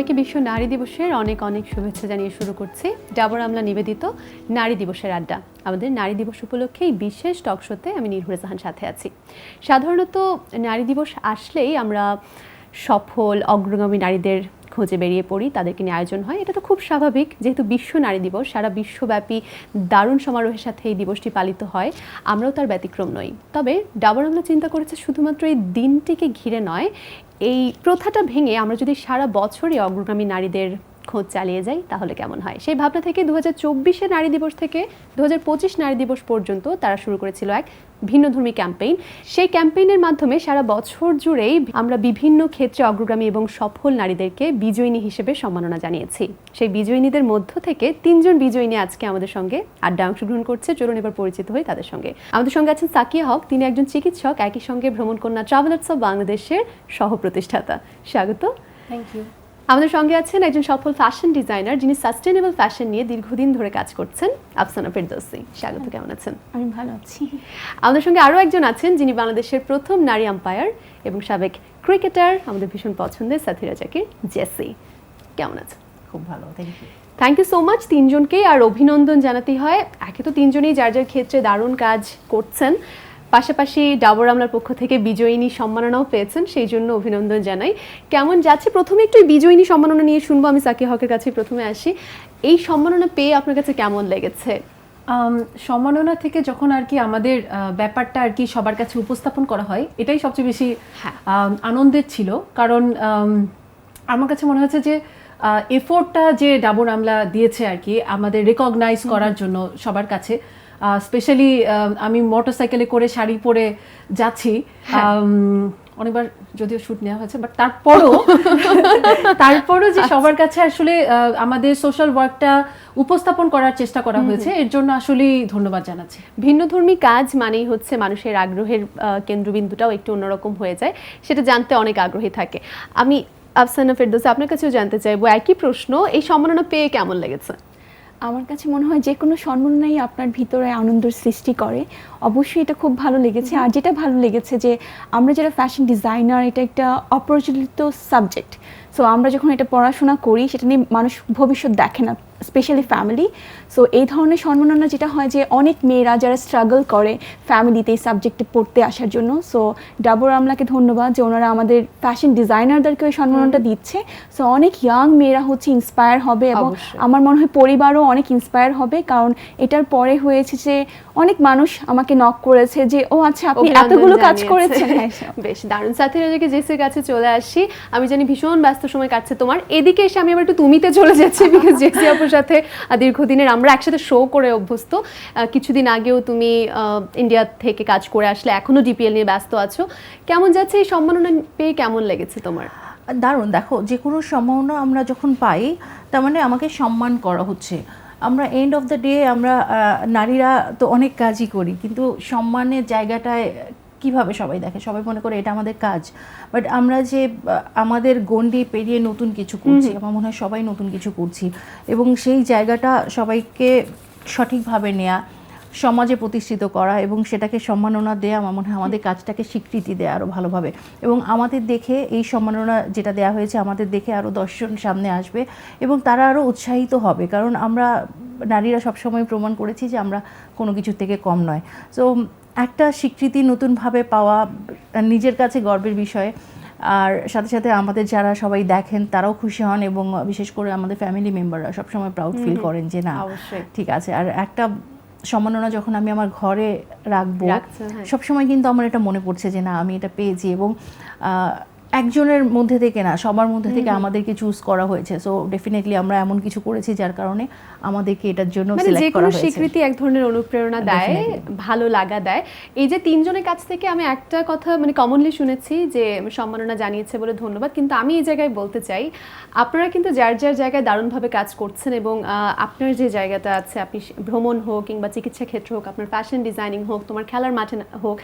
সবাইকে বিশ্ব নারী দিবসের অনেক অনেক শুভেচ্ছা জানিয়ে শুরু করছি। ডাবর আমলা নিবেদিত নারী দিবসের আড্ডা। আমাদের নারী দিবস উপলক্ষে এই বিশেষ টক শোতে আমি নির্ভুরে জাহান সাথে আছি। সাধারণত নারী দিবস আসলেই আমরা সফল, অগ্রগামী নারীদের খোঁজে বেরিয়ে পড়ি, তাদেরকে নিয়ে আয়োজন হয়। এটা তো খুব স্বাভাবিক, যেহেতু বিশ্ব নারী দিবস, সারা বিশ্বব্যাপী দারুণ সমারোহের সাথে এই দিবসটি পালিত হয়, আমরাও তার ব্যতিক্রম নই। তবে ডাবর আমলা চিন্তা করেছে শুধুমাত্র এই দিনটিকে ঘিরে নয় এই প্রথাটা ভেঙে আমরা যদি সারা বছরই অগ্রগামী নারীদের খোঁজ চালিয়ে যাই, তাহলে কেমন হয়? সেই ভাবনা থেকে দু হাজার নারী দিবস থেকে দু হাজার পঁচিশ নারী দিবস পর্যন্ত তারা শুরু করেছিল এক ভিন্নধর্মী ক্যাম্পেইন। সেই ক্যাম্পেইনের মাধ্যমে সারা বছর জুড়েই আমরা বিভিন্ন ক্ষেত্রে অগ্রগামী এবং সফল নারীদেরকে বিজয়িনী হিসেবে সম্মাননা জানিয়েছি। সেই বিজয়িনীদের মধ্য থেকে তিনজন বিজয়িনী আজকে আমাদের সঙ্গে আড্ডা অংশগ্রহণ করছে। চলুন এবার পরিচিত হই তাদের সঙ্গে। আমাদের সঙ্গে আছেন সাকিয়া হক, তিনি একজন চিকিৎসক, একই সঙ্গে ভ্রমণ কন্যা ট্রাভেলার্স অফ বাংলাদেশের সহ প্রতিষ্ঠাতা স্বাগত। থ্যাংক ইউ আমাদের সঙ্গে আছেন একজন সফল ফ্যাশন ডিজাইনার যিনি সাস্টেনেবল ফ্যাশন নিয়ে দীর্ঘদিন ধরে কাজ করছেন আফসানা ফেরদৌসি। স্বাগত কেমন আছেন? আমি ভালো আছি। আমাদের সঙ্গে আরও একজন আছেন যিনি বাংলাদেশের প্রথম নারী আম্পায়ার এবং সাবেক ক্রিকেটার আমাদের ভীষণ পছন্দের সাথিরা জাকির জেসি। কেমন আছেন? খুব ভালো thank you thank you so much তিনজনকেই আর অভিনন্দন জানাতে হয়। একে তো তিনজনেই যার যার ক্ষেত্রে দারুণ কাজ করছেন। পাশাপাশি ডাবর আমলার পক্ষ থেকে বিজয়িনী সম্মাননাও পেয়েছেন সেই জন্য অভিনন্দন জানাই। কেমন যাচ্ছে? প্রথমে একটু বিজয়িনী সম্মাননা নিয়ে শুনব আমি সাকি হকের কাছে প্রথমে আসি। এই সম্মাননা পেয়ে আপনার কাছে কেমন লেগেছে? সম্মাননা থেকে যখন আর কি আমাদের ব্যাপারটা আর কি সবার কাছে উপস্থাপন করা হয় এটাই সবচেয়ে বেশি হ্যাঁ। আনন্দের ছিল। কারণ আমার কাছে মনে হচ্ছে যে এফোর্টটা যে ডাবর আমলা দিয়েছে আর কি আমাদের রেকগনাইজ করার জন্য সবার কাছে স্পেশালি আমি মোটরসাইকেলে করে শাড়ি পরে যাচ্ছি। অনেকবার যদিও শ্যুট নেওয়া হয়েছে বাট তারপরও তারপরও যে সবার কাছে আসলে আমাদের সোশ্যাল ওয়ার্কটা উপস্থাপন করার চেষ্টা করা হয়েছে এর জন্য আসলেই ধন্যবাদ জানাচ্ছি। ভিন্নধর্মী কাজ মানেই হচ্ছে মানুষের আগ্রহের কেন্দ্রবিন্দুটাও একটু অন্যরকম হয়ে যায় সেটা জানতে অনেক আগ্রহী থাকে। আমি আফসানা ফেরদৌসি আপনার কাছেও জানতে চাইব একই প্রশ্ন এই সম্মাননা পেয়ে কেমন লেগেছে? আমার কাছে মনে হয় যে কোনো সম্মাননাই আপনার ভিতরে আনন্দের সৃষ্টি করে। অবশ্যই এটা খুব ভালো লেগেছে। আর যেটা ভালো লেগেছে যে আমরা যারা ফ্যাশন ডিজাইনার এটা একটা অপ্রচলিত সাবজেক্ট সো আমরা যখন এটা পড়াশোনা করি সেটা নিয়ে মানুষ ভবিষ্যৎ দেখে না। স্পেশালি ফ্যামিলি সো এই ধরনের সম্মাননা যেটা হয় যে অনেক মেয়েরা যারা স্ট্রাগল করে ফ্যামিলিতে এই সাবজেক্টে পড়তে আসার জন্য সো ডাবর আমলাকে ধন্যবাদ যে ওনারা আমাদের ফ্যাশন ডিজাইনারদেরকে ওই সম্মাননাটা দিচ্ছে। সো অনেক ইয়াং মেয়েরা হচ্ছে ইন্সপায়ার হবে এবং আমার মনে হয় পরিবারও অনেক ইন্সপায়ার হবে কারণ এটার পরে হয়েছে যে অনেক মানুষ আমাকে নক করেছে যে ও আচ্ছা আপনি এতগুলো কাজ। করেছেন। হ্যাঁ, বেশ দারুণ। সাথে রাজাকে জেসির কাছে চলে আসি আমি জানি ভীষণ ব্যস্ত সময় কাটছে তোমার। এদিকে এসে আমি আবার একটু তুমিতে চলে যাচ্ছি বিকজ জেসি আপুর সাথে দীর্ঘদিনের আমরা একসাথে শো করে অভ্যস্ত। কিছুদিন আগেও তুমি ইন্ডিয়া থেকে কাজ করে আসলে এখনও ডিপিএল নিয়ে ব্যস্ত আছো। কেমন যাচ্ছে এই সম্মাননা পেয়ে কেমন লেগেছে তোমার? দারুণ, দেখো, যে কোনো সম্ভাবনা আমরা যখন পাই, তার মানে আমাকে সম্মান করা হচ্ছে। আমরা এন্ড অফ দ্য ডে আমরা নারীরা তো অনেক কাজই করি, কিন্তু সম্মানের জায়গাটায় কীভাবে সবাই দেখে? সবাই মনে করে এটা আমাদের কাজ। বাট আমরা যে আমাদের গণ্ডি পেরিয়ে নতুন কিছু করছি আমার মনে হয় সবাই নতুন কিছু করছি। এবং সেই জায়গাটা সবাইকে সঠিকভাবে নেয়া সমাজে প্রতিষ্ঠিত করা এবং সেটাকে সম্মাননা দেওয়া আমার মনে হয় আমাদের কাজটাকে স্বীকৃতি দেওয়া আরও ভালোভাবে। এবং আমাদের দেখে এই সম্মাননা যেটা দেওয়া হয়েছে আমাদের দেখে আরও দশজন সামনে আসবে এবং তারা আরও উৎসাহিত হবে। কারণ আমরা নারীরা সবসময় প্রমাণ করেছি যে আমরা কোনো কিছু থেকে কম নয়। সো একটা স্বীকৃতি নতুনভাবে পাওয়া নিজের কাছে গর্বের বিষয়। আর সাথে সাথে আমাদের যারা সবাই দেখেন তারাও খুশি হন এবং বিশেষ করে আমাদের ফ্যামিলি মেম্বাররা সবসময় প্রাউড ফিল করেন যে না ঠিক আছে। আর একটা সম্মাননা যখন আমি আমার ঘরে রাখব হ্যাঁ। সবসময় কিন্তু আমার এটা মনে পড়ছে যে না আমি এটা পেয়েছি এবং একজনের মধ্যে থেকে না সবার মধ্যে থেকে আমাদেরকে চুজ করা হয়েছে। সো ডেফিনেটলি আমরা এমন কিছু করেছি যার কারণে আমাদেরকে এটার জন্য মানে যে সিলেক্ট কোনো করা হয়েছে। স্বীকৃতি এক ধরনের অনুপ্রেরণা দেয় ভালো লাগা দেয়। এই যে তিনজনের কাছ থেকে আমি একটা কথা মানে কমনলি শুনেছি যে সম্মাননা জানিয়েছে বলে ধন্যবাদ। কিন্তু আমি এই জায়গায় বলতে চাই আপনারা কিন্তু যার যার জায়গায় দারুণভাবে কাজ করছেন এবং আপনার যে জায়গাটা আছে আপনি ভ্রমণ হোক কিংবা চিকিৎসা ক্ষেত্র হোক আপনার ফ্যাশন ডিজাইনিং হোক তোমার খেলার মাঠে হোক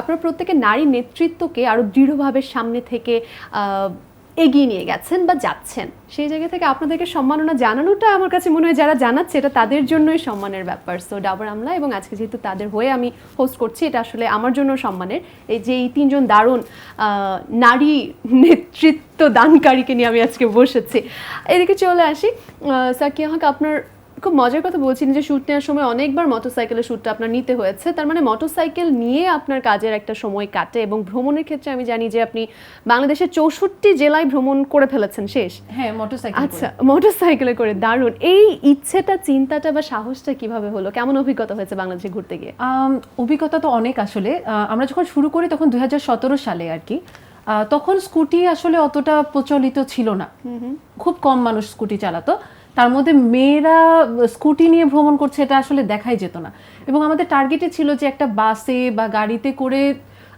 আপনার প্রত্যেকে নারী নেতৃত্বকে আরও দৃঢ়ভাবে সামনে থেকে আহ, এগিয়ে নিয়ে গেছেন বা যাচ্ছেন। সেই জায়গা থেকে আপনাদেরকে সম্মাননা জানানোটা আমার কাছে মনে হয় যারা জানাচ্ছে এটা তাদের জন্যই সম্মানের ব্যাপার। সো ডাবর আমলা এবং আজকে যেহেতু তাদের হয়ে আমি হোস্ট করছি এটা আসলে আমার জন্য সম্মানের। এই যে এই তিনজন দারুণ নারী নেতৃত্ব দানকারীকে নিয়ে আমি আজকে বসেছি। এদিকে চলে আসি। সাকিয়া হক আপনার খুব মজার কথা বলছিলেন যে শ্যুট নেওয়ার সময় অনেকবার মোটরসাইকেলের শ্যুটটা আপনার নিতে হয়েছে। তার মানে মোটরসাইকেল নিয়ে আপনার কাজের একটা সময় কাটে এবং ভ্রমণের ক্ষেত্রে আমি জানি যে আপনি বাংলাদেশের চৌষট্টি জেলায় ভ্রমণ করে ফেলেছেন শেষ। হ্যাঁ মোটরসাইকেল আচ্ছা মোটরসাইকেলে করে দারুণ। এই ইচ্ছেটা চিন্তাটা বা সাহসটা কীভাবে হলো? কেমন অভিজ্ঞতা হয়েছে বাংলাদেশে ঘুরতে গিয়ে? অভিজ্ঞতা তো অনেক আসলে। আমরা যখন শুরু করি তখন দুই হাজার সতেরো সালে আর কি। আহ, তখন স্কুটি আসলে অতটা প্রচলিত ছিল না। খুব কম মানুষ স্কুটি চালাতো। তার মধ্যে মেয়েরা স্কুটি নিয়ে ভ্রমণ করছে এটা আসলে দেখাই যেত না। এবং আমাদের টার্গেটে ছিল যে একটা বাসে বা গাড়িতে করে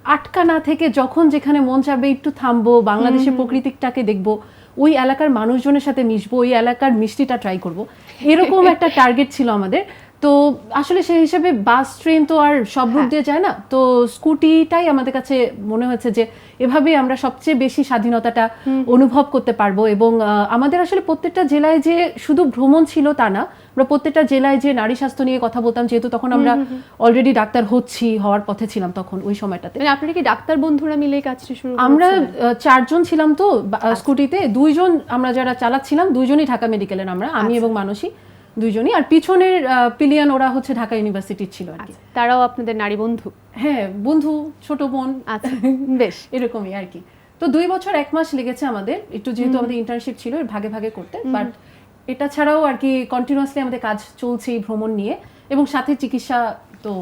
আটকা না থেকে যখন যেখানে মন চাবে একটু থামবো বাংলাদেশের প্রকৃতিটাকে দেখব ওই এলাকার মানুষজনের সাথে মিশবো ওই এলাকার মিষ্টিটা ট্রাই করব। এরকম একটা টার্গেট ছিল আমাদের। তো আসলে সেই হিসাবে বাস ট্রেন তো আর সব রুট দিয়ে যায় না। তো স্কুটিটাই আমাদের কাছে মনে হয়েছে যে এভাবে আমরা সবচেয়ে বেশি স্বাধীনতাটা অনুভব করতে পারব এবং আমাদের আসলে প্রত্যেকটা জেলায় যে শুধু ভ্রমণ ছিল তা না আমরা প্রত্যেকটা জেলায় যে নারী স্বাস্থ্য নিয়ে কথা বলতাম যেহেতু তখন আমরা অলরেডি ডাক্তার হচ্ছি হওয়ার পথে ছিলাম তখন ওই সময়টাতে। মানে আপনারা কি ডাক্তার বন্ধুরা মিলে কাজটি শুরু আমরা চারজন ছিলাম তো স্কুটিতে। দুইজন আমরা যারা চালাচ্ছিলাম দুইজনই ঢাকা মেডিকেলের আমরা আমি এবং মানসী। দুইজনই। আর পিছনের পিলিয়ান ওরা হচ্ছে ঢাকা ইউনিভার্সিটির ছিল আর কি। তারাও আপনাদের নারী বন্ধু? হ্যাঁ বন্ধু ছোট বোন। আচ্ছা বেশ। এরকমই আর কি। তো দুই বছর এক মাস লেগেছে আমাদের। একটু যেহেতু আমাদের ইন্টার্নশিপ ছিল ভাগে ভাগে করতে। বাট এটা ছাড়াও আর কি কন্টিনিউয়াসলি আমাদের কাজ চলছে এই ভ্রমণ নিয়ে। এবং সাথে চিকিৎসা তো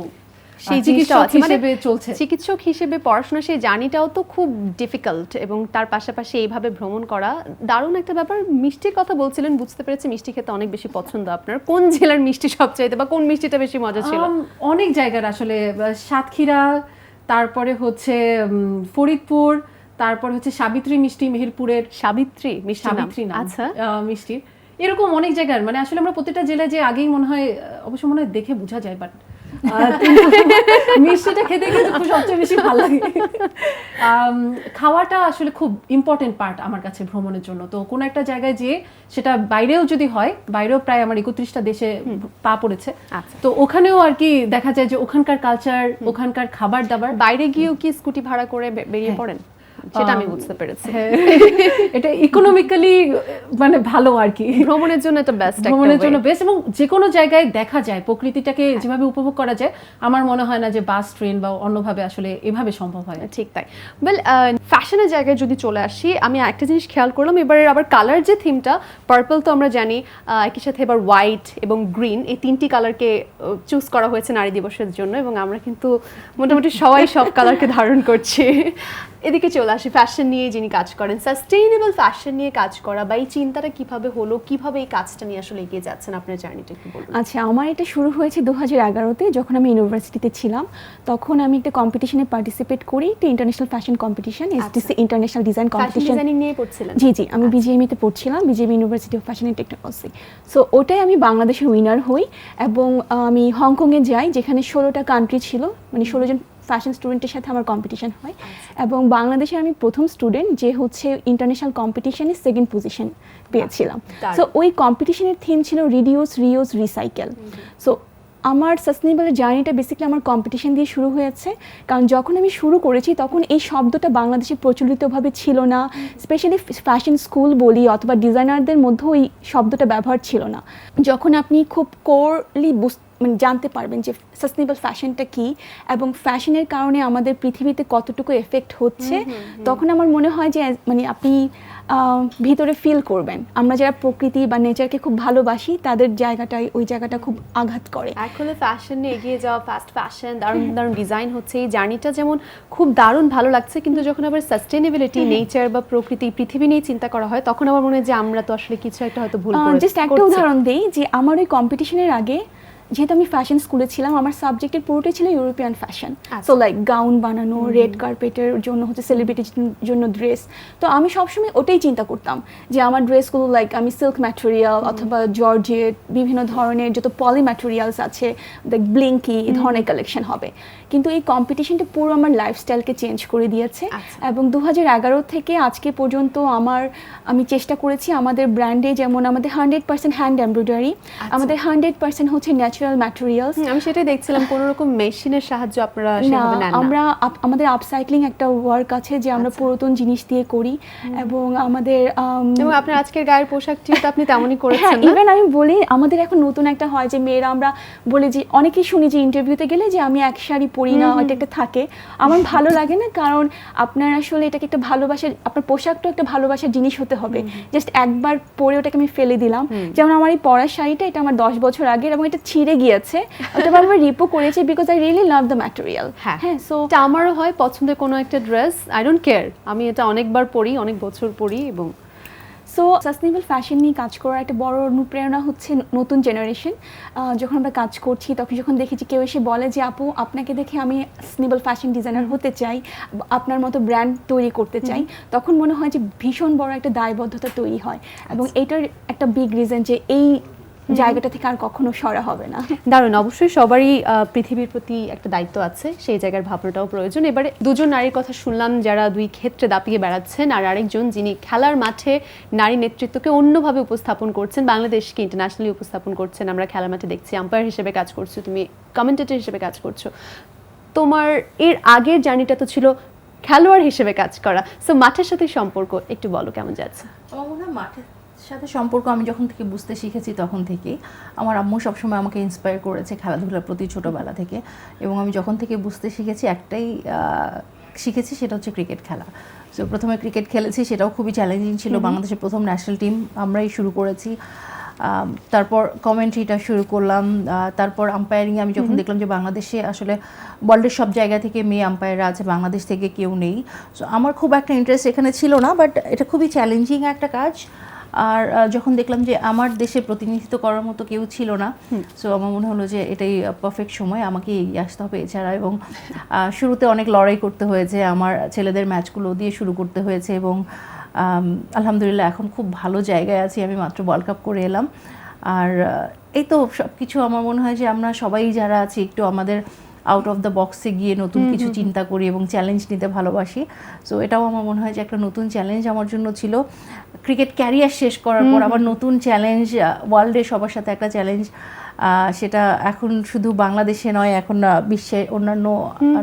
সেই চিকিৎসক আছে। মানে হিসেবে চলছে। চিকিৎসক হিসেবে পড়াশোনা সেই জার্নিটাও তো খুব ডিফিকাল্ট এবং তার পাশাপাশি এইভাবে ভ্রমণ করা দারুণ একটা ব্যাপার। মিষ্টির কথা বলছিলেন বুঝতে পেরেছি মিষ্টি খেতে অনেক বেশি পছন্দ আপনার। কোন জেলার মিষ্টি সবচাইতে বা কোন মিষ্টিটা বেশি মজা ছিল? অনেক জায়গার আসলে সাতক্ষীরা তারপরে হচ্ছে ফরিদপুর তারপর হচ্ছে সাবিত্রী মিষ্টি মেহেরপুরের সাবিত্রী মিষ্টি সাবিত্রী আচ্ছা। আহ, মিষ্টির। এরকম অনেক জায়গার মানে আসলে আমরা প্রত্যেকটা জেলায় যে আগেই মনে হয় অবশ্য মনে হয় দেখে বোঝা যায় বাট মিষ্টিটা খেতে কিন্তু খুব সবচেয়ে বেশি ভালো লাগে। খাওয়াটা আসলে খুব ইম্পর্টেন্ট পার্ট আমার কাছে ভ্রমণের জন্য। তো কোনো একটা জায়গায় যে সেটা বাইরেও যদি হয় বাইরেও প্রায় আমার একত্রিশটা দেশে পা পড়েছে। আচ্ছা। তো ওখানেও আর কি দেখা যায় যে ওখানকার কালচার ওখানকার খাবার দাবার। বাইরে গিয়েও কি স্কুটি ভাড়া করে বেরিয়ে হ্যাঁ। পড়েন? সেটা আমি বুঝতে পেরেছি। হ্যাঁ, এটা ইকোনমিক্যালি মানে ভালো আর কি। ভ্রমণের জন্য এটা বেস্ট ভ্রমণের জন্য বেশ এবং যে কোনো জায়গায় দেখা যায় প্রকৃতিটাকে যেভাবে উপভোগ করা যায় আমার মনে হয় না যে বাস ট্রেন বা অন্যভাবে আসলে এভাবে সম্ভব হয়। ঠিক তাই। ওয়েল ফ্যাশনের জায়গায় যদি চলে আসি আমি একটা জিনিস খেয়াল করলাম এবারে আবার কালার যে থিমটা পার্পল তো আমরা জানি একই সাথে এবার হোয়াইট এবং গ্রিন এই তিনটি কালারকে চুজ করা হয়েছে নারী দিবসের জন্য এবং আমরা কিন্তু মোটামুটি সবাই সব কালারকে ধারণ করছি। এদিকে চলে আসি ফ্যাশন নিয়ে যিনি কাজ করেন। সাস্টেইনেবল ফ্যাশন নিয়ে কাজ করা বা এই চিন্তাটা কীভাবে হলো কীভাবে এই কাজটা নিয়ে আসলে এগিয়ে যাচ্ছেন? আপনার জার্নিটা একটু বলুন। আচ্ছা আমার এটা শুরু হয়েছে দু হাজার এগারোতে যখন আমি ইউনিভার্সিটিতে ছিলাম। তখন আমি একটা কম্পিটিশনে পার্টিসিপেট করি একটা international fashion competition STC international design competition নিয়ে পড়ছিলাম জি জি আমি বিজিএমইতে পড়ছিলাম BJP university of fashion and technology so ওটাই আমি বাংলাদেশের উইনার হই এবং আমি হংকংয়ে যাই যেখানে ষোলোটা কান্ট্রি ছিল মানে ষোলো জন ফ্যাশন স্টুডেন্টের সাথে আমার কম্পিটিশন হয়। এবং বাংলাদেশে আমি প্রথম স্টুডেন্ট যে হচ্ছে ইন্টারন্যাশনাল কম্পিটিশনে সেকেন্ড পজিশন পেয়েছিলাম। সো ওই কম্পিটিশনের থিম ছিল রিডিউস রিউজ রিসাইকেল সো আমার সাস্টেনেবল জার্নিটা বেসিক্যালি আমার কম্পিটিশন দিয়ে শুরু হয়েছে। কারণ যখন আমি শুরু করেছি তখন এই শব্দটা বাংলাদেশে প্রচলিতভাবে ছিল না। স্পেশালি ফ্যাশন স্কুল বলি অথবা ডিজাইনারদের মধ্যেও এই শব্দটা ব্যবহার ছিল না। যখন আপনি খুব কোরলি মানে জানতে পারবেন যে সাস্টেনেবল ফ্যাশনটা কী এবং ফ্যাশনের কারণে আমাদের পৃথিবীতে কতটুকু এফেক্ট হচ্ছে তখন আমার মনে হয় যে মানে আপনি ভিতরে ফিল করবেন। আমরা যারা প্রকৃতি বা নেচারকে খুব ভালোবাসি তাদের জায়গাটাই ওই জায়গাটা খুব আঘাত করে। হলো ফ্যাশন নিয়ে এগিয়ে যাওয়া ফাস্ট ফ্যাশন দারুণ দারুণ ডিজাইন হচ্ছে এই জার্নিটা যেমন খুব দারুণ ভালো লাগছে কিন্তু যখন আবার সাস্টেনেবিলিটি নেচার বা প্রকৃতি পৃথিবী নিয়ে চিন্তা করা হয় তখন আমার মনে হয় যে আমরা তো আসলে কিছু একটা হয়তো ভুল জাস্ট একটা উদাহরণ দেই যে আমার ওই কম্পিটিশনের আগে যেহেতু আমি ফ্যাশন স্কুলে ছিলাম আমার সাবজেক্টের পুরোটাই ছিল European fashion. So like gown বানানো রেড কার্পেটের জন্য হচ্ছে সেলিব্রিটির জন্য ড্রেস তো আমি সবসময় ওটাই চিন্তা করতাম যে আমার ড্রেসগুলো লাইক আমি সিল্ক ম্যাটেরিয়াল অথবা জর্জেট বিভিন্ন ধরনের যত পলি ম্যাটেরিয়ালস আছে লাইক ব্লিঙ্কি এই ধরনের কালেকশন হবে। কিন্তু এই কম্পিটিশনটা পুরো আমার লাইফস্টাইলকে চেঞ্জ করে দিয়েছে। আচ্ছা। এবং দু এগারো থেকে আজকে পর্যন্ত আমার আমি চেষ্টা করেছি আমাদের ব্র্যান্ডে যেমন আমাদের হান্ড্রেড পার্সেন্ট হ্যান্ড এমব্রয়ডারি আমাদের হান্ড্রেড পার্সেন্ট হচ্ছে ন্যাচারাল ম্যাটেরিয়ালস আমি সেটাই দেখছিলাম কোনো রকম মেশিনের সাহায্য আপনারা সেভাবে নেন না। আমরা আমাদের আপসাইক্লিং একটা ওয়ার্ক আছে যে আমরা পুরাতন জিনিস দিয়ে করি এবং আমাদের এবং আপনার আজকের গায়ের পোশাকটিও তো আপনি তেমনই হ্যাঁ করেছেন না? ইভেন আমি বলি আমাদের এখন নতুন একটা হয় যে মেয়েরা আমরা বলে যে অনেকেই শুনি যে ইন্টারভিউতে গেলে যে আমি এক শাড়ি পরি না এটা একটা থাকে। আমার ভালো লাগে না কারণ আপনার আসলে এটাকে একটা ভালোবাসার আপনার পোশাকটাও একটা ভালোবাসার জিনিস হতে হবে। জাস্ট একবার পরে ওটাকে আমি ফেলে দিলাম। যেমন আমার এই পরার শাড়িটা এটা আমার দশ বছর আগের এবং এটা ছিঁড়ে গিয়েছে। ওটা আমি রিপো করেছি because I really love the material হ্যাঁ। হ্যাঁ সো এটা আমারও হয় পছন্দের কোনো একটা ড্রেস আই ডোন্ট কেয়ার আমি এটা অনেকবার পরি অনেক বছর পরি এবং সো সাস্টেনেবল ফ্যাশন নিয়ে কাজ করার একটা বড় অনুপ্রেরণা হচ্ছে নতুন জেনারেশন যখন আমরা কাজ করছি তখন যখন দেখেছি কেউ এসে বলে যে আপু আপনাকে দেখে আমি সাস্টেনেবল ফ্যাশন ডিজাইনার হতে চাই আপনার মতো ব্র্যান্ড তৈরি করতে চাই তখন মনে হয় যে ভীষণ বড় একটা দায়বদ্ধতা তৈরি হয়। এবং এটার একটা বিগ রিজন যে এই জায়গাটা থেকে আর কখনো সরা হবে না। দারুণ অবশ্যই সবারই আহ, পৃথিবীর প্রতি একটা দায়িত্ব আছে সেই জায়গার ভাবনাটাও প্রয়োজন। এবারে দুজন নারীর কথা শুনলাম যারা দুই ক্ষেত্রে দাপিয়ে বেড়াচ্ছেন আর আরেকজন যিনি খেলার মাঠে নারী নেতৃত্বকে অন্যভাবে উপস্থাপন করছেন বাংলাদেশকে ইন্টারন্যাশনালি উপস্থাপন করছেন আমরা খেলার মাঠে দেখছি আম্পায়ার হিসেবে কাজ করছ তুমি কমেন্টেটর হিসেবে কাজ করছ। তোমার এর আগের জার্নিটা তো ছিল খেলোয়াড় হিসেবে কাজ করা। সো মাঠের সাথে সম্পর্ক একটু বলো কেমন যাচ্ছে? আমার মনে হয় মাঠের সাথে সম্পর্ক আমি যখন থেকে বুঝতে শিখেছি তখন থেকেই আমার আম্মু সবসময় আমাকে ইন্সপায়ার করেছে খেলাধুলার প্রতি ছোটোবেলা থেকে। এবং আমি যখন থেকে বুঝতে শিখেছি একটাই শিখেছি সেটা হচ্ছে ক্রিকেট খেলা। সো প্রথমে ক্রিকেট খেলেছি সেটাও খুবই চ্যালেঞ্জিং ছিল। বাংলাদেশের প্রথম ন্যাশনাল টিম আমরাই শুরু করেছি। তারপর কমেন্ট্রিটা শুরু করলাম। তারপর আম্পায়ারিং আমি যখন দেখলাম যে বাংলাদেশে আসলে ওয়ার্ল্ডের সব জায়গা থেকে মেয়ে আম্পায়াররা আছে বাংলাদেশ থেকে কেউ নেই। সো আমার খুব একটা ইন্টারেস্ট এখানে ছিল না বাট এটা খুবই চ্যালেঞ্জিং একটা কাজ। আর যখন দেখলাম যে আমার দেশে প্রতিনিধিত্ব করার মতো কেউ ছিল না সো আমার মনে হলো যে এটাই পারফেক্ট সময় আমাকে এগিয়ে আসতে হবে এছাড়া এবং শুরুতে অনেক লড়াই করতে হয়েছে আমার ছেলেদের ম্যাচগুলো দিয়ে শুরু করতে হয়েছে এবং আলহামদুলিল্লাহ এখন খুব ভালো জায়গায় আছি আমি মাত্র ওয়ার্ল্ড কাপ করে এলাম। আর এই তো সব কিছু আমার মনে হয় যে আমরা সবাই যারা আছি একটু আমাদের আউট অফ দ্য বক্সে গিয়ে নতুন কিছু চিন্তা করি এবং চ্যালেঞ্জ নিতে ভালোবাসি। সো এটাও আমার মনে হয় যে একটা নতুন চ্যালেঞ্জ আমার জন্য ছিল। ক্রিকেট ক্যারিয়ার শেষ করার পর আবার নতুন চ্যালেঞ্জ ওয়ার্ল্ডে সবার সাথে একটা চ্যালেঞ্জ সেটা এখন শুধু বাংলাদেশে নয় এখন বিশ্বের বিশ্বে অন্যান্য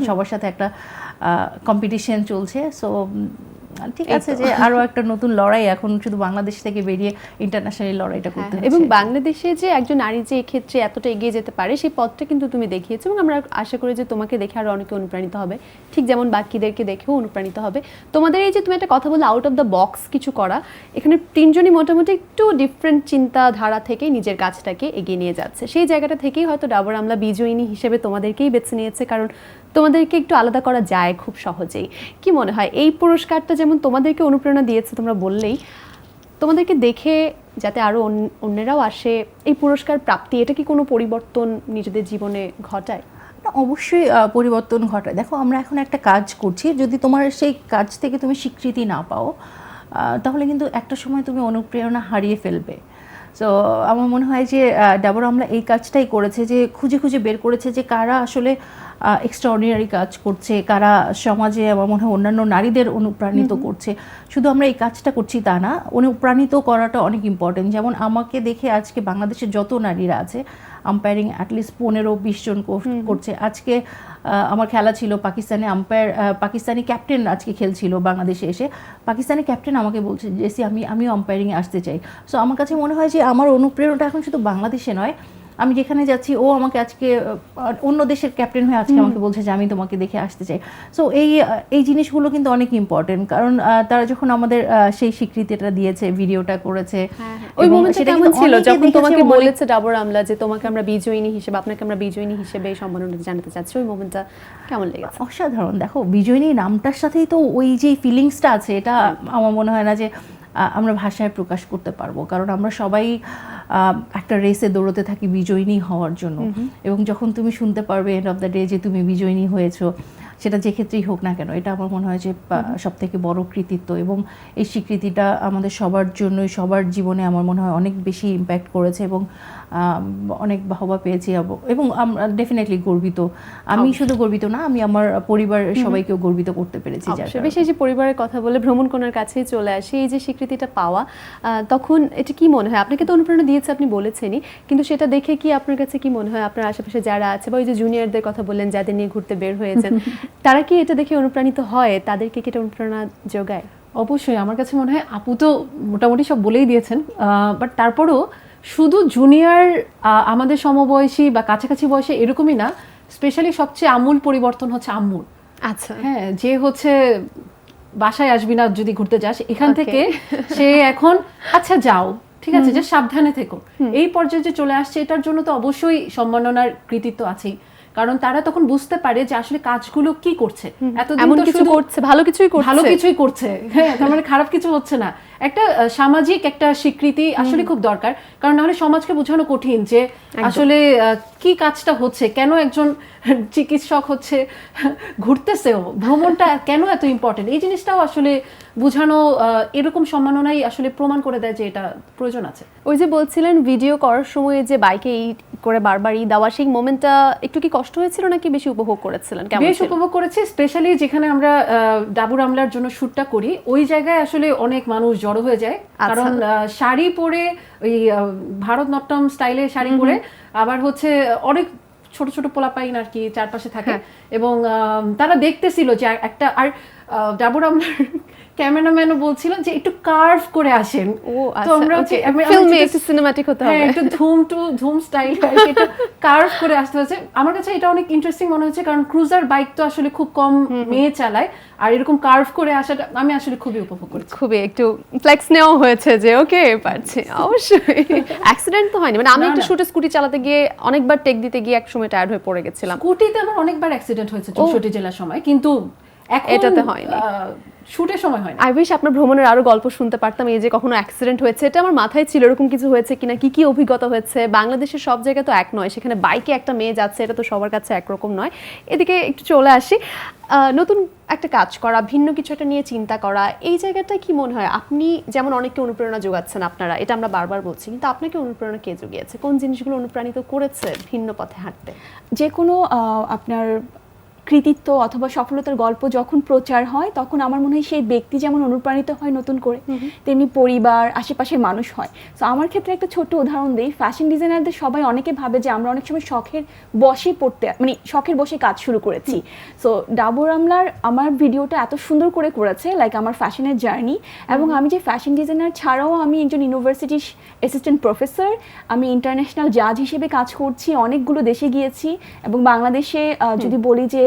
সবার সাথে একটা কম্পিটিশন চলছে। সো ঠিক আছে যে আরও একটা নতুন লড়াই এখন শুধু বাংলাদেশ থেকে বেরিয়ে ইন্টারন্যাশনাল লড়াইটা করতে হ্যাঁ, এবং বাংলাদেশে যে একজন নারী যে এক্ষেত্রে এতটা এগিয়ে যেতে পারে সেই পথটা কিন্তু তুমি দেখিয়েছো এবং আমরা আশা করি যে তোমাকে দেখে আরও অনেকে অনুপ্রাণিত হবে। ঠিক যেমন বাকিদেরকে দেখেও অনুপ্রাণিত হবে। তোমাদের এই যে তুমি একটা কথা বলে আউট অফ দ্য বক্স কিছু করা এখানে তিনজনই মোটামুটি একটু ডিফারেন্ট চিন্তাধারা থেকে নিজের কাজটাকে এগিয়ে নিয়ে যাচ্ছে। সেই জায়গাটা থেকেই হয়তো ডাবর আমলা বিজয়িনী হিসেবে তোমাদেরকেই বেছে নিয়েছে কারণ তোমাদেরকে একটু আলাদা করা যায় খুব সহজেই। কি মনে হয়? এই পুরস্কারটা যেমন তোমাদেরকে অনুপ্রেরণা দিয়েছে, তোমরা বললেই, তোমাদেরকে দেখে যাতে আরও অন্য- অন্যেরাও আসে, এই পুরস্কার প্রাপ্তি, এটা কি কোনো পরিবর্তন নিজেদের জীবনে ঘটায়? অবশ্যই পরিবর্তন ঘটায়। দেখো, আমরা এখন একটা কাজ করছি, যদি তোমার সেই কাজ থেকে তুমি স্বীকৃতি না পাও তাহলে কিন্তু একটা সময় তুমি অনুপ্রেরণা হারিয়ে ফেলবে। সো আমার মনে হয় যে ডাবর আমলা এই কাজটাই করেছে যে খুঁজে খুঁজে বের করেছে যে কারা আসলে এক্সট্রাঅর্ডিনারি কাজ করছে কারা সমাজে আমার মনে হয় অন্যান্য নারীদের অনুপ্রাণিত করছে। শুধু আমরা এই কাজটা করছি তা না অনুপ্রাণিত করাটা অনেক ইম্পর্টেন্ট যেমন আমাকে দেখে আজকে বাংলাদেশের যত নারীরা আছে আম্পায়ারিং অ্যাটলিস্ট পনেরো বিশ জন কর- করছে। আজকে আমার খেলা ছিল পাকিস্তানে আম্পায়ার পাকিস্তানি ক্যাপ্টেন আজকে খেলছিল বাংলাদেশে এসে। পাকিস্তানি ক্যাপ্টেন আমাকে বলছে জেসি আমি আমিও আম্পায়ারিংয়ে আসতে চাই। সো আমার কাছে মনে হয় যে আমার অনুপ্রেরণাটা এখন শুধু বাংলাদেশে নয় আমি যেখানে যাচ্ছি ও আমাকে আজকে অন্য দেশের ক্যাপ্টেন হয়ে আজকে আমাকে বলছে যে আমি তোমাকে দেখে আসতে চাই। সো এই এই জিনিসগুলো কিন্তু অনেক ইম্পর্টেন্ট কারণ তারা যখন আমাদের সেই স্বীকৃতিটা দিয়েছে ভিডিওটা করেছে ওই মোমেন্টটা কেমন ছিল? যখন তোমাকে বলেছে ডাবর আমলা যে তোমাকে আমরা বিজয়িনী হিসেবে আপনাকে আমরা বিজয়িনী হিসেবে সম্মাননা জানাতে চাচ্ছি ওই মোমেন্টটা কেমন লেগেছে? অসাধারণ। দেখো বিজয়িনী নামটার সাথেই তো ওই যে ফিলিংসটা আছে এটা আমার মনে হয় না যে আমরা ভাষায় প্রকাশ করতে পারব। কারণ আমরা সবাই একটা রেসে দৌড়তে থাকি বিজয়িনী হওয়ার জন্য। এবং যখন তুমি শুনতে পারবে এন্ড অফ দ্য ডে যে তুমি বিজয়িনী হয়েছো সেটা যে ক্ষেত্রেই হোক না কেন এটা আমার মনে হয় যে সব থেকে বড় কৃতিত্ব। এবং এই স্বীকৃতিটা আমাদের সবার জন্যই সবার জীবনে আমার মনে হয় অনেক বেশি ইম্প্যাক্ট করেছে। এবং অনেক বাহবা পেয়েছি এবং আমরা ডেফিনেটলি গর্বিত। আমি শুধু গর্বিত না আমি আমার পরিবারের সবাইকেও গর্বিত করতে পেরেছি যার অবশ্যই। কারণে। বেশ এই যে পরিবারের কথা বলে ভ্রমণ কোনার কাছেই চলে আসি এই যে স্বীকৃতিটা পাওয়া তখন এটা কি মনে হয়? আপনাকে তো অনুপ্রেরণা দিয়েছে আপনি বলেছেনই কিন্তু সেটা দেখে কি আপনার কাছে কি মনে হয়? আপনার আশেপাশে যারা আছে বা ওই যে জুনিয়রদের কথা বললেন যাদের নিয়ে ঘুরতে বের হয়েছেন তারা কি এটা দেখে অনুপ্রাণিত হয়? তাদেরকে কি এটা অনুপ্রেরণা যোগায়? অবশ্যই। আমার কাছে মনে হয় আপু তো মোটামুটি সব বলেই দিয়েছেন বাট তারপরও শুধু জুনিয়র আমাদের সমবয়সী বা কাছাকাছি বয়সে এরকমই না স্পেশালি সবচেয়ে আমূল পরিবর্তন হচ্ছে আম্মুর আচ্ছা। হ্যাঁ যে হচ্ছে বাসায় আসবি না যদি ঘুরতে যাস এখান থেকে সে এখন আচ্ছা যাও ঠিক আছে যে সাবধানে থেকো। এই পর্যায়ে যে চলে আসছে এটার জন্য তো অবশ্যই সম্মাননার কৃতিত্ব আছেই। কারণ তারা তখন বুঝতে পারে যে আসলে কাজগুলো কি করছে। এতদিন তো কিছু শুধু করছে ভালো কিছুই করছে। ভালো কিছুই করছে। হ্যাঁ তার মানে খারাপ কিছু হচ্ছে না। একটা সামাজিক একটা স্বীকৃতি আসলে খুব দরকার। কারণ নাহলে সমাজকে বোঝানো কঠিন যে আসলে কি কাজটা হচ্ছে কেন একজন চিকিৎসক হচ্ছে ঘুরতেছেও ভ্রমণটা কেন এত ইম্পর্টেন্ট এই জিনিসটাও আসলে বোঝানো এরকম সম্মাননাই আসলে প্রমাণ করে দেয় যে এটা প্রয়োজন আছে। ওই যে বলছিলেন ভিডিও করার সময় যে বাইকে এই করে বারবার ই দেওয়া সেই মোমেন্টটা একটু কি কষ্ট হয়েছিল নাকি বেশি উপভোগ করেছিলেন? বেশ উপভোগ করেছি স্পেশালি যেখানে আমরা ডাবুর আমলার জন্য শ্যুটটা করি ওই জায়গায় আসলে অনেক মানুষ জড়ো হয়ে যায় আচ্ছা। কারণ শাড়ি পরে ওই ভারতনাট্যম স্টাইলে শাড়ি পরে আবার হচ্ছে অনেক ছোট ছোট পোলাপাইন আর কি চারপাশে থাকে হ্যাঁ। এবং তারা দেখতেছিল যে একটা আর ডাবুর আমলার ক্যামেরাম্যানও বলছিলেন যে একটু কার্ভ করে আসেন। ও তো আচ্ছা আমরা ফিল্মে একটু হতে হ্যাঁ হবে। একটু Dhoom two Dhoom style curve করে আসতে হচ্ছে। আমার কাছে এটা অনেক ইন্টারেস্টিং মনে হচ্ছে কারণ ক্রুজার বাইক তো আসলে খুব কম মেয়ে চালায় আর এরকম কার্ভ করে আসাটা আমি আসলে খুবই উপভোগ করেছি। খুবই একটু ফ্লেক্স নেওয়া হয়েছে যে ওকে পারছি অবশ্যই। অ্যাক্সিডেন্ট তো হয়নি মানে আমি একটা শুটে স্কুটি চালাতে গিয়ে অনেকবার টেক দিতে গিয়ে এক সময় টায়ার্ড হয়ে পড়ে গেছিলাম। স্কুটিতে আমার অনেকবার অ্যাক্সিডেন্ট হয়েছে চৌষট্টি জেলার সময় কিন্তু এটাতে হয়নি। শুটের সময় হয় আই উইশ আপনার ভ্রমণের আরও গল্প শুনতে পারতাম এই যে কখনো অ্যাক্সিডেন্ট হয়েছে এটা আমার মাথায় ছিল এরকম কিছু হয়েছে কিনা কি কি অভিজ্ঞতা হয়েছে। বাংলাদেশের সব জায়গায় তো এক নয় সেখানে বাইকে একটা মেয়ে যাচ্ছে এটা তো সবার কাছে একরকম নয়। এদিকে একটু চলে আসি। আহ, নতুন একটা কাজ করা ভিন্ন কিছু একটা নিয়ে চিন্তা করা এই জায়গাটায় কি মনে হয়? আপনি যেমন অনেককে অনুপ্রেরণা যোগাচ্ছেন আপনারা এটা আমরা বারবার বলছি কিন্তু আপনাকে অনুপ্রেরণা কে জুগিয়েছে? কোন জিনিসগুলো অনুপ্রাণিত করেছে ভিন্ন পথে হাঁটতে? যে কোনো আহ, আপনার কৃতিত্ব অথবা সফলতার গল্প যখন প্রচার হয় তখন আমার মনে হয় সেই ব্যক্তি যেমন অনুপ্রাণিত হয় নতুন করে তেমনি পরিবার আশেপাশের মানুষ হয়। তো আমার ক্ষেত্রে একটা ছোট্ট উদাহরণ দিই। ফ্যাশন ডিজাইনারদের সবাই অনেকে ভাবে যে আমরা অনেক সময় শখের বসে পড়তে মানে শখের বসে কাজ শুরু করেছি। সো ডাবর আমলার আমার ভিডিওটা এত সুন্দর করে করেছে লাইক আমার ফ্যাশনের জার্নি এবং আমি যে ফ্যাশন ডিজাইনার ছাড়াও আমি একজন ইউনিভার্সিটির অ্যাসিস্ট্যান্ট প্রফেসর আমি ইন্টারন্যাশনাল জাজ হিসেবে কাজ করছি অনেকগুলো দেশে গিয়েছি এবং বাংলাদেশে যদি বলি যে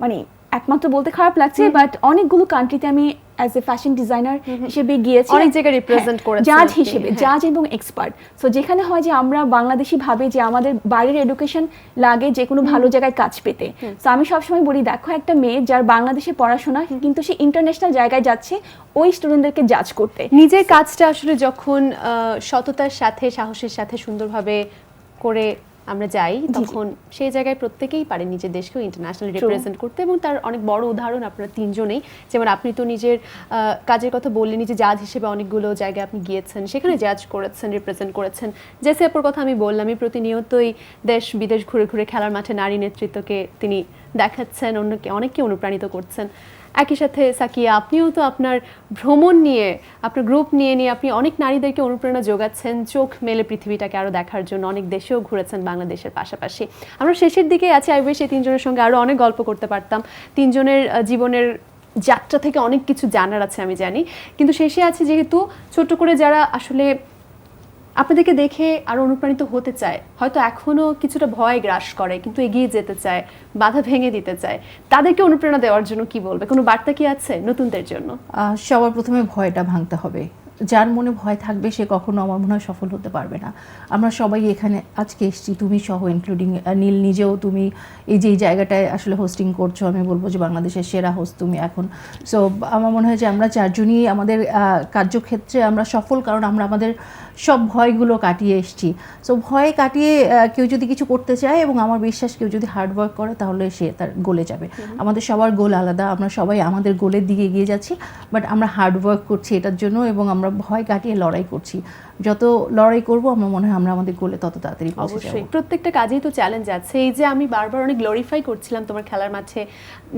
মানে একমাত্র বলতে খারাপ লাগছে বাট অনেকগুলো কান্ট্রিতে আমি অ্যাজ এ ফ্যাশন ডিজাইনার হিসেবে গিয়েছি। অনেক জায়গায় represent করেছেন জাজ হিসেবে হ্যাঁ। জাজ এবং এক্সপার্ট সো যেখানে হয় যে আমরা বাংলাদেশি ভাবে যে আমাদের বাইরের এডুকেশন লাগে যে কোনো ভালো জায়গায় কাজ পেতে। সো আমি সবসময় বলি দেখো একটা মেয়ে যার বাংলাদেশে পড়াশোনা কিন্তু সে ইন্টারন্যাশনাল জায়গায় যাচ্ছে ওই স্টুডেন্টদেরকে জাজ করতে। নিজের কাজটা আসলে যখন আহ, সততার সাথে সাহসের সাথে সুন্দরভাবে করে আমরা যাই তখন সেই জায়গায় প্রত্যেকেই পারে নিজের দেশকেও ইন্টারন্যাশনাল রিপ্রেজেন্ট করতে এবং তার অনেক বড় উদাহরণ আপনারা তিনজনেই। যেমন আপনি তো নিজের কাজের কথা বললেন নিজে জাজ হিসেবে অনেকগুলো জায়গায় আপনি গিয়েছেন সেখানে জাজ করেছেন রিপ্রেজেন্ট করেছেন। জেসি আপুর কথা আমি বললামই প্রতিনিয়তই দেশ বিদেশ ঘুরে ঘুরে খেলার মাঠে নারী নেতৃত্বকে তিনি দেখাচ্ছেন অন্যকে অনেককে অনুপ্রাণিত করছেন। একই সাথে সাকিয়া, আপনিও তো আপনার ভ্রমণ নিয়ে, আপনার গ্রুপ নিয়ে নিয়ে আপনি অনেক নারীদেরকে অনুপ্রেরণা যোগাচ্ছেন, চোখ মেলে পৃথিবীটাকে আরও দেখার জন্য, অনেক দেশেও ঘুরেছেন বাংলাদেশের পাশাপাশি। আমরা শেষের দিকে আছি আই এই তিনজনের সঙ্গে আরও অনেক গল্প করতে পারতাম। তিনজনের জীবনের যাত্রা থেকে অনেক কিছু জানার আছে, আমি জানি। কিন্তু শেষে আছে যেহেতু ছোট করে যারা আসলে আপনাদেরকে দেখে আরও অনুপ্রাণিত হতে চায়, হয়তো এখনও কিছুটা ভয় গ্রাস করে, কিন্তু এগিয়ে যেতে চায়, বাধা ভেঙে দিতে চায়, তাদেরকে অনুপ্রেরণা দেওয়ার জন্য কি বলবে? কোনো বার্তা কি আছে নতুনদের জন্য? সবার প্রথমে ভয়টা ভাঙতে হবে। যার মনে ভয় থাকবে সে কখনো আমার মনে হয় সফল হতে পারবে না। আমরা সবাই এখানে আজকে এসেছি তুমি সহ ইনক্লুডিং নীল নিজেও তুমি এই যে এই জায়গাটায় আসলে হোস্টিং করছ আমি বলব যে বাংলাদেশের সেরা হোস্ট তুমি এখন। সো আমার মনে হয় যে আমরা চারজনই আমাদের কার্যক্ষেত্রে আমরা সফল কারণ আমরা আমাদের সব ভয়গুলো কাটিয়ে এসেছি। সো ভয় কাটিয়ে কেউ যদি কিছু করতে চায় এবং আমার বিশ্বাস কেউ যদি হার্ড ওয়ার্ক করে তাহলে সে তার গোলে যাবে। আমাদের সবার গোল আলাদা আমরা সবাই আমাদের গোলের দিকে এগিয়ে যাচ্ছি বাট আমরা হার্ডওয়ার্ক করছি এটার জন্য এবং আমরা ভয় কাটিয়ে লড়াই করছি। যত লড়াই করব আমার মনে হয় আমরা আমাদের গোলে তত তাড়াতাড়ি পৌঁছে যাব। অবশ্যই। প্রত্যেকটা কাজেই তো চ্যালেঞ্জ আছে। এই যে আমি বারবার অনেক গ্লোরিফাই করছিলাম তোমার খেলার মাঠে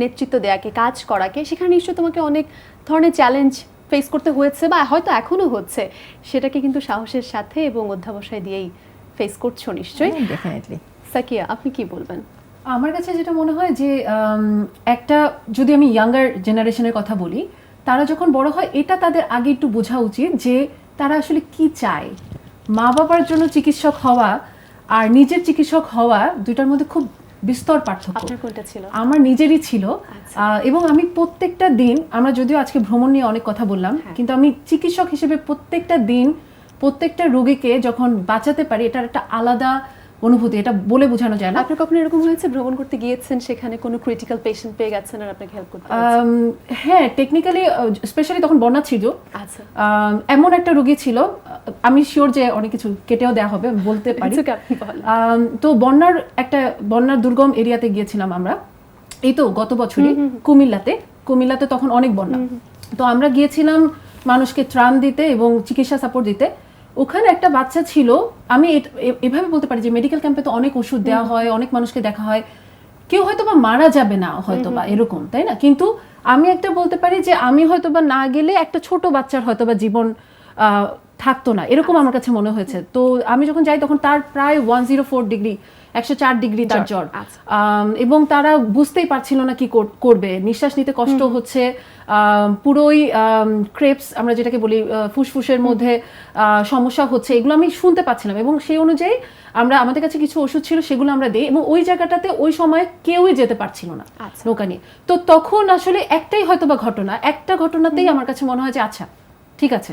নেতৃত্ব দেয়াকে কাজ করাকে সেখানে নিশ্চয়ই তোমাকে অনেক ধরনের চ্যালেঞ্জ ফেস করতে হয়েছে বা হয়তো এখনও হচ্ছে। সেটাকে কিন্তু সাহসের সাথে এবং অধ্যাবসায় দিয়েই ফেস করছ নিশ্চয়ই। ডেফিনেটলি সাকিয়া আপনি কি বলবেন? আমার কাছে যেটা মনে হয় যে একটা যদি আমি ইয়াঙ্গার জেনারেশনের কথা বলি তারা যখন বড় হয় এটা তাদের আগে একটু বোঝা উচিত যে তারা আসলে কি চায় মা বাবার জন্য চিকিৎসক হওয়া আর নিজের চিকিৎসক হওয়া দুইটার মধ্যে খুব বিস্তর পার্থক্য কোনটা ছিল আমার নিজেরই ছিল আচ্ছা। এবং আমি প্রত্যেকটা দিন আমরা যদিও আজকে ভ্রমণ নিয়ে অনেক কথা বললাম হ্যাঁ। কিন্তু আমি চিকিৎসক হিসেবে প্রত্যেকটা দিন প্রত্যেকটা রোগীকে যখন বাঁচাতে পারি এটার একটা আলাদা অনুভূতি এটা বলে বোঝানো যায় না। আপনার কখনো এরকম হয়েছে? ভ্রমণ করতে গিয়েছেন সেখানে কোনো ক্রিটিক্যাল পেশেন্ট পেয়ে গেছেন আর আপনাকে হেল্প করতে হ্যাঁ টেকনিক্যালি স্পেশালি তখন বন্যা ছিল আচ্ছা এমন একটা রোগী ছিল আমি শিওর যে অনেক কিছু কেটেও দেওয়া হবে আমি বলতে পারি। তো বন্যার একটা বন্যার দুর্গম এরিয়াতে গিয়েছিলাম আমরা। এই তো গত বছরই কুমিল্লাতে। কুমিল্লাতে তখন অনেক বন্যা। তো আমরা গিয়েছিলাম মানুষকে ত্রাণ দিতে এবং চিকিৎসা সাপোর্ট দিতে। ওখানে একটা বাচ্চা ছিল আমি এভাবে বলতে পারি যে মেডিকেল ক্যাম্পে তো অনেক ওষুধ দেওয়া হয় অনেক মানুষকে দেখা হয়। কেউ হয়তো বা মারা যাবে না হয়তো বা এরকম তাই না? কিন্তু আমি একটা বলতে পারি যে আমি হয়তো বা না গেলে একটা ছোট বাচ্চার হয়তো বা জীবন আহ, থাকতো না। এরকম আমার কাছে মনে হয়েছে। তো আমি যখন যাই তখন তার প্রায় ওয়ান জিরো ফোর ডিগ্রি একশো চার ডিগ্রি তার জ্বর, আচ্ছা। এবং তারা বুঝতেই পারছিল না কি করবে। নিঃশ্বাস নিতে কষ্ট হচ্ছে। পুরোই ক্রেপস আমরা যেটাকে বলি ফুসফুসের মধ্যে সমস্যা হচ্ছে। এগুলো আমি শুনতে পাচ্ছিলাম এবং সেই অনুযায়ী আমরা আমাদের কাছে কিছু ওষুধ ছিল সেগুলো আমরা দিই এবং ওই জায়গাটাতে ওই সময় কেউই যেতে পারছিল না আচ্ছা। নৌকা নিয়ে। তো তখন আসলে একটাই হয়তো বা ঘটনা একটা ঘটনাতেই আমার কাছে মনে হয় যে আচ্ছা ঠিক আছে।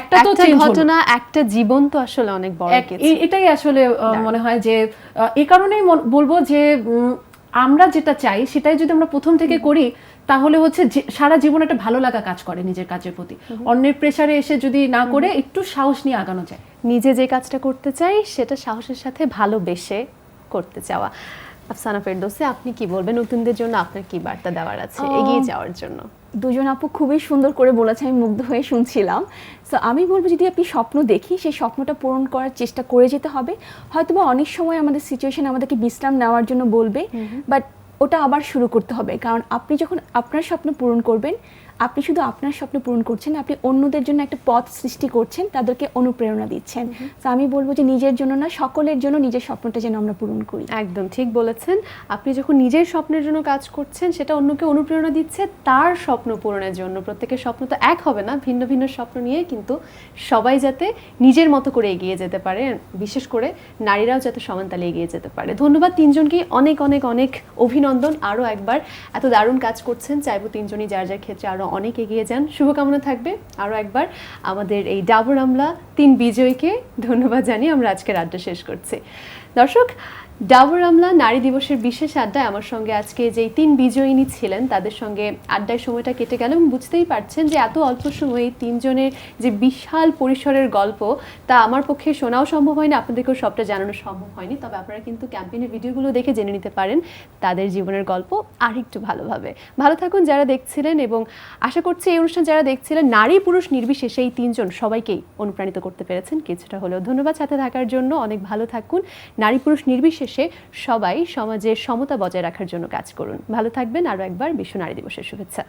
একটা তো ঘটনা একটা জীবন তো আসলে অনেক বড় এটাই আসলে মনে হয় যে এই কারণেই বলব যে আমরা যেটা চাই সেটাই যদি আমরা প্রথম থেকে করি তাহলে হচ্ছে সারা জীবন একটা ভালো লাগা কাজ করে নিজের কাজের প্রতি। অন্যের প্রেসারে এসে যদি না করে একটু সাহস নিয়ে আগানো যায়। নিজে যে কাজটা করতে চাই সেটা সাহসের সাথে ভালোবেসে করতে চাওয়া। আফসানা ফেরদৌসে আপনি কি বলবেন? নতুনদের জন্য আপনার কি বার্তা দেওয়ার আছে? এগিয়ে যাওয়ার জন্য। দুজন আপু খুবই সুন্দর করে বলেছে আমি মুগ্ধ হয়ে শুনছিলাম। সো আমি বলব যদি আপনি স্বপ্ন দেখি সেই স্বপ্নটা পূরণ করার চেষ্টা করে যেতে হবে। হয়তোবা অনেক সময় আমাদের সিচুয়েশন আমাদেরকে বিশ্রাম নেওয়ার জন্য বলবে বাট ওটা আবার শুরু করতে হবে। কারণ আপনি যখন আপনার স্বপ্ন পূরণ করবেন আপনি শুধু আপনার স্বপ্ন পূরণ করছেন আপনি অন্যদের জন্য একটা পথ সৃষ্টি করছেন তাদেরকে অনুপ্রেরণা দিচ্ছেন। তো আমি বলব যে নিজের জন্য না সকলের জন্য নিজের স্বপ্নটা যেন আমরা পূরণ করি। একদম ঠিক বলেছেন। আপনি যখন নিজের স্বপ্নের জন্য কাজ করছেন সেটা অন্যকে অনুপ্রেরণা দিচ্ছে তার স্বপ্ন পূরণের জন্য। প্রত্যেকের স্বপ্ন তো এক হবে না ভিন্ন ভিন্ন স্বপ্ন নিয়ে কিন্তু সবাই যাতে নিজের মতো করে এগিয়ে যেতে পারে বিশেষ করে নারীরাও যাতে সমান তালে এগিয়ে যেতে পারে। ধন্যবাদ তিনজনকেই অনেক অনেক অনেক অভিনন্দন। আরও একবার এত দারুণ কাজ করছেন চাইব তিনজনই যার যার ক্ষেত্রে আরও অনেক এগিয়ে যান। শুভকামনা থাকবে। আরও একবার আমাদের এই ডাবর আমলা তিন বিজয়কে ধন্যবাদ জানিয়ে আমরা আজকের আড্ডা শেষ করছি। দর্শক ডাবর আমলা নারী দিবসের বিশেষ আড্ডায় আমার সঙ্গে আজকে যেই তিন বিজয়িনী ছিলেন, তাদের সঙ্গে আড্ডায় সময়টা কেটে গেল এবং বুঝতেই পারছেন যে এত অল্প সময়ে তিনজনের যে বিশাল পরিসরের গল্প, তা আমার পক্ষে শোনাও সম্ভব হয়নি, আপনাদেরকেও সবটা জানানো সম্ভব হয়নি। তবে আপনারা কিন্তু ক্যাম্পেইনের ভিডিওগুলো দেখে জেনে নিতে পারেন, তাদের জীবনের গল্প আরেকটু ভালোভাবে। ভালো থাকুন যারা দেখছিলেন এবং আশা করছি এই অনুষ্ঠান যারা দেখছিলেন, নারী পুরুষ নির্বিশেষে এই তিনজন সবাইকেই অনুপ্রাণিত করতে পেরেছেন। কিছুটা হলেও ধন্যবাদ সাথে থাকার জন্য। অনেক ভালো থাকুন। নারী পুরুষ নির্বিশেষে শেষে সবাই সমাজে সমতা বজায় রাখার জন্য কাজ করুন। ভালো থাকবেন, আরও একবার বিশ্ব নারী দিবসের শুভেচ্ছা।